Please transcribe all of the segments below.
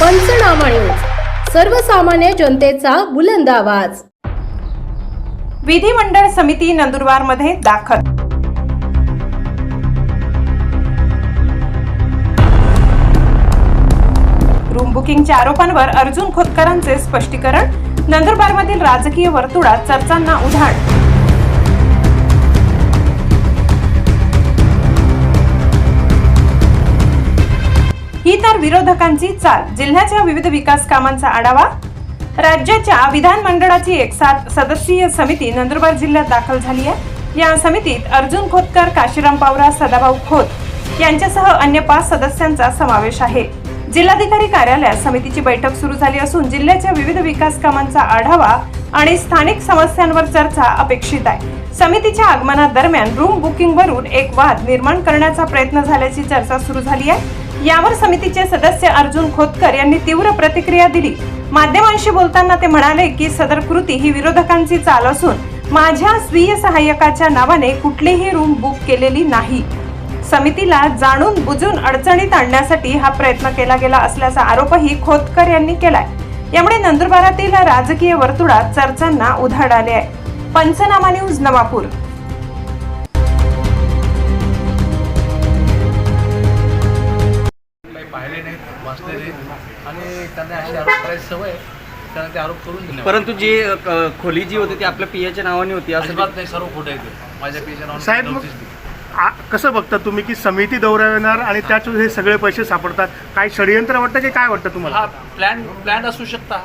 पंचनामा न्यूज. सर्वसामान्य जनतेचा बुलंद आवाज. विधिमंडळ समिती नंदुरबारमध्ये दाखल. रूम बुकिंगच्या आरोपांवर अर्जुन खोतकरांचे स्पष्टीकरण. नंदुरबारमधील राजकीय वर्तुळात चर्चांना उधाण. ही विरोधकांची चाल. जिल्ह्याच्या विविध विकास कामांचा आढावा. राज्याच्या विधानमंडळाची एक सात सदस्यीय समिती नंदुरबार जिल्ह्यात दाखल झाली आहे. या समितीत अर्जुन खोतकर काशीराम पावरा सदाभाऊ खोत यांच्यासह अन्य पाच सदस्यांचा समावेश आहे. जिल्हाधिकारी कार्यालयात समितीची बैठक सुरू झाली असून जिल्ह्याच्या विविध विकास कामांचा आढावा आणि स्थानिक समस्यांवर चर्चा अपेक्षित आहे. समितीच्या आगमनादरम्यान रूम बुकिंगवरून एक वाद निर्माण करण्याचा प्रयत्न झाल्याची चर्चा सुरू झाली आहे. यावर समितीचे सदस्य अर्जुन खोतकर यांनी तीव्र प्रतिक्रिया दिली. माध्यमांशी बोलताना ते म्हणाले की सदर कृती ही विरोधकांची चाल असून माझ्या स्वीय सहाय्यकाच्या नावाने कुठलीही रूम बुक केलेली नाही. समितीला जाणून बुजून अडचणीत आणण्यासाठी हा प्रयत्न केला गेला असल्याचा आरोपही खोतकर यांनी केलाय. यामुळे नंदुरबारातील राजकीय वर्तुळात चर्चांना उधाड आले आहे. पंचनामा न्यूज नवापूर. पाहिले नाहीत वाचले नाहीत आणि त्यांना असे आरोप करायची सवय आहे. त्यांना ते आरोप करून दिले. परंतु जी अ, खोली जी होती ती आपल्या पियाच्या नावाने होती असं अजिबात नाही सर्व खोटं आहे ते. माझ्या पेजच्या नावाने साहेब. आ- कसं बघता तुम्ही की समिती दौऱ्यावर आणि त्याच हे सगळे पैसे सापडतात? काय षडयंत्र वाटतं की काय वाटतं तुम्हाला? हा प्लॅन प्लॅन असू शकता.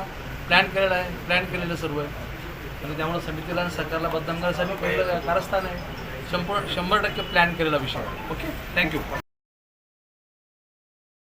प्लॅन केलेला आहे. प्लॅन केलेलं सर्व आहे. आणि त्यामुळे समितीला आणि सरकारला बदनाम करण्यासाठी पहिलं कारस्थान आहे. शंभर शंभर टक्के प्लॅन केलेला विषय ओके थँक्यू